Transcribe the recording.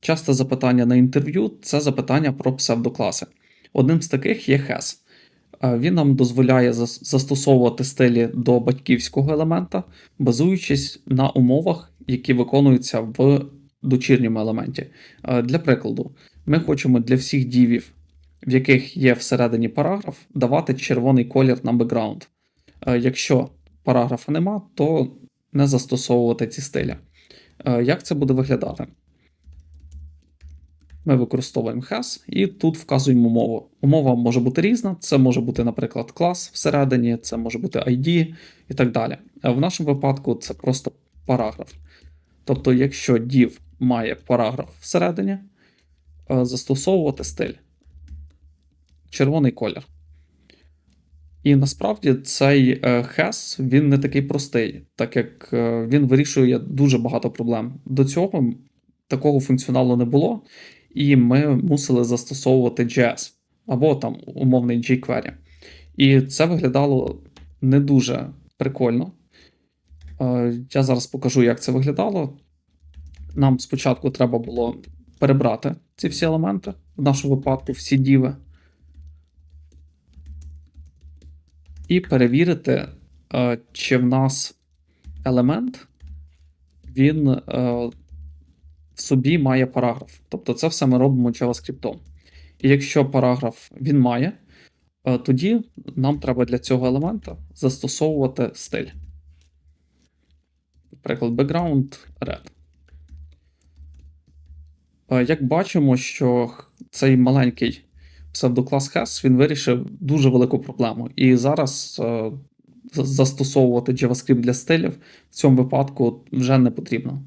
Часте запитання на інтерв'ю це запитання про псевдокласи. Одним з таких є HES. Е, Він нам дозволяє застосовувати стилі до батьківського елемента, базуючись на умовах, які виконуються в дочірньому елементі. Е, Для прикладу, ми хочемо для всіх дівів, в яких є всередині параграф, давати червоний колір на бекграунд. Е, Якщо параграфа нема, то не застосовувати ці стилі. Як це буде виглядати? Ми використовуємо has і тут вказуємо умову. Умова може бути різна. Це може бути, наприклад, клас всередині, це може бути ID і так далі. А в нашому випадку це просто параграф. Тобто, якщо div має параграф всередині, е, застосовувати стиль червоний колір. І насправді цей е, has він не такий простий, так як е, він вирішує дуже багато проблем. До цього такого функціоналу не було, і ми мусили застосовувати JS або там умовний jQuery. І це виглядало не дуже прикольно. Е, Я зараз покажу, як це виглядало. Нам спочатку треба було перебрати ці всі елементи, в нашому випадку всі діви, і перевірити, е, чи в нас елемент він е, собі має параграф. Тобто це все ми робимо JavaScript. І якщо параграф він має, е, тоді нам треба для цього елемента застосовувати стиль. Наприклад, background red. Е, Як бачимо, що цей маленький псевдоклас has він вирішив дуже велику проблему. І зараз е, застосовувати JavaScript для стилів в цьому випадку вже не потрібно.